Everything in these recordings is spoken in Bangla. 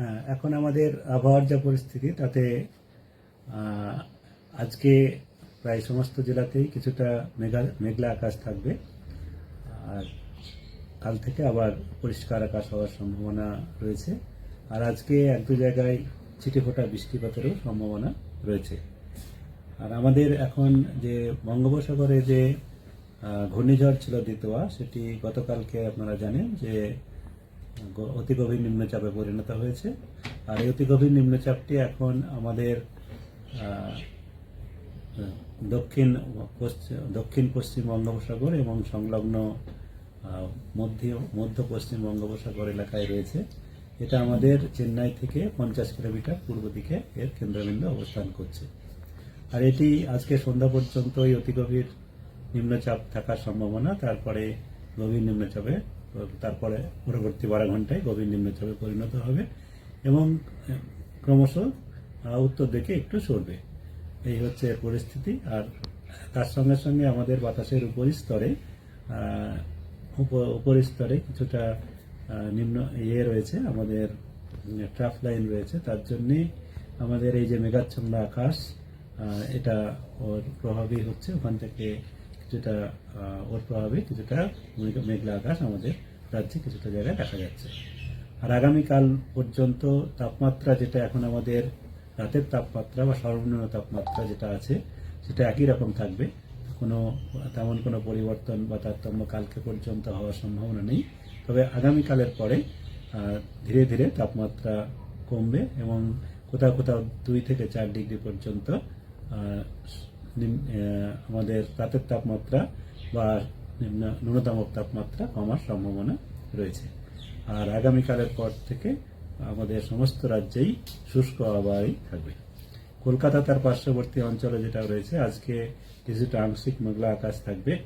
হ্যাঁ এখন আমাদের আবহাওয়ার যা পরিস্থিতি, তাতে আজকে প্রায় সমস্ত জেলাতেই কিছুটা মেঘা, মেঘলা আকাশ থাকবে। আর কাল থেকে আবার পরিষ্কার আকাশ হওয়ার সম্ভাবনা রয়েছে। আর আজকে এক দু জায়গায় ছিটে ফোটা বৃষ্টিপাতেরও সম্ভাবনা রয়েছে। আর আমাদের এখন যে বঙ্গোপসাগরে যে ঘূর্ণিঝড় ছিল দ্বিতীয়, সেটি গতকালকে আপনারা জানেন যে অতি গভীর নিম্নচাপে পরিণত হয়েছে। আর এই অতি গভীর নিম্নচাপটি এখন আমাদের দক্ষিণ পশ্চিম দক্ষিণ পশ্চিম বঙ্গোপসাগর এবং সংলগ্ন মধ্য মধ্য পশ্চিম বঙ্গোপসাগর এলাকায় রয়েছে। এটা আমাদের চেন্নাই থেকে পঞ্চাশ কিলোমিটার পূর্ব দিকে এর কেন্দ্রবিন্দু অবস্থান করছে। আর এটি আজকে সন্ধ্যা পর্যন্ত অতি গভীর নিম্নচাপ থাকার সম্ভাবনা, তারপরে গভীর নিম্নচাপে তারপরে পরবর্তী বারো ঘন্টায় গভীর নিম্নচাপে পরিণত হবে এবং ক্রমশ উত্তর দিকে একটু সরবে। এই হচ্ছে এর পরিস্থিতি। আর তার সঙ্গে সঙ্গে আমাদের বাতাসের উপরিস্তরে উপরিস্তরে কিছুটা নিম্ন ইয়ে রয়েছে, আমাদের ট্রাফ লাইন রয়েছে। তার জন্যে আমাদের এই যে মেঘাচ্ছন্ন আকাশ এটা ওর প্রভাবই হচ্ছে। ওখান থেকে আহ, ওর প্রভাবে কিছুটা মেঘলা আকাশ আমাদের রাজ্যে কিছুটা জায়গায় দেখা যাচ্ছে। আর আগামীকাল পর্যন্ত তাপমাত্রা যেটা এখন আমাদের রাতের তাপমাত্রা বা সর্বনিম্ন তাপমাত্রা যেটা আছে সেটা একই রকম থাকবে। কোনো তেমন কোনো পরিবর্তন বা তারতম্য কালকে পর্যন্ত হওয়ার সম্ভাবনা নেই। তবে আগামীকালের পরে ধীরে ধীরে তাপমাত্রা কমবে এবং কোথাও কোথাও দুই থেকে চার ডিগ্রি পর্যন্ত আমাদের রাতের তাপমাত্রা বা নিম্ন- ন্যূনতম তাপমাত্রা কমার সম্ভাবনা রয়েছে। আর আগামীকালের পর থেকে আমাদের সমস্ত রাজ্যেই শুষ্ক আবহাওয়াই থাকবে। কলকাতা তার পার্শ্ববর্তী অঞ্চলে যেটা রয়েছে, আজকে কিছুটা আংশিক মেঘলা আকাশ থাকবে।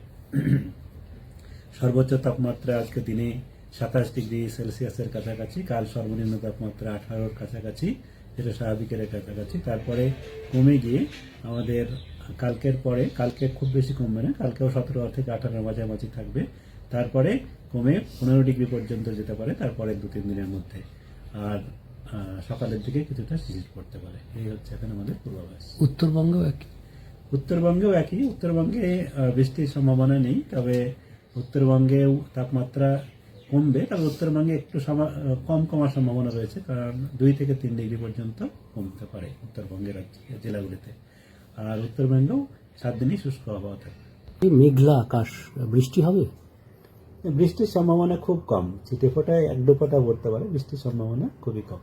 সর্বোচ্চ তাপমাত্রা আজকে দিনে সাতাশ ডিগ্রি সেলসিয়াসের কাছাকাছি, কাল সর্বনিম্ন তাপমাত্রা আঠারোর কাছাকাছি, যেটা স্বাভাবিকের কাছাকাছি। তারপরে কমে গিয়ে আমাদের কালকের পরে কালকে খুব বেশি কমবে না কালকেও সতেরো থেকে আঠারোর মাঝামাঝি থাকবে। তারপরে কমে পনেরো ডিগ্রি পর্যন্ত যেতে পারে তারপরে দু তিন দিনের মধ্যে। আর সকালের দিকে কিছুটা শীত পড়তে পারে। এই হচ্ছে এখন আমাদের পূর্বাভাস। উত্তরবঙ্গেও একই? উত্তরবঙ্গেও একই। উত্তরবঙ্গে বৃষ্টির সম্ভাবনা নেই তবে উত্তরবঙ্গেও তাপমাত্রা কমবে তবে উত্তরবঙ্গে একটু কম কমার সম্ভাবনা রয়েছে কারণ দুই থেকে তিন ডিগ্রি পর্যন্ত কমতে পারে উত্তরবঙ্গের জেলাগুলিতে। আর উত্তরবঙ্গেও সাত দিনই শুষ্ক আবহাওয়া থাকবে এই মেঘলা আকাশ? বৃষ্টি হবে? বৃষ্টির সম্ভাবনা খুব কম। ছিটে ফোটায় এক দু ফোটা পড়তে পারে। বৃষ্টির সম্ভাবনা খুবই কম।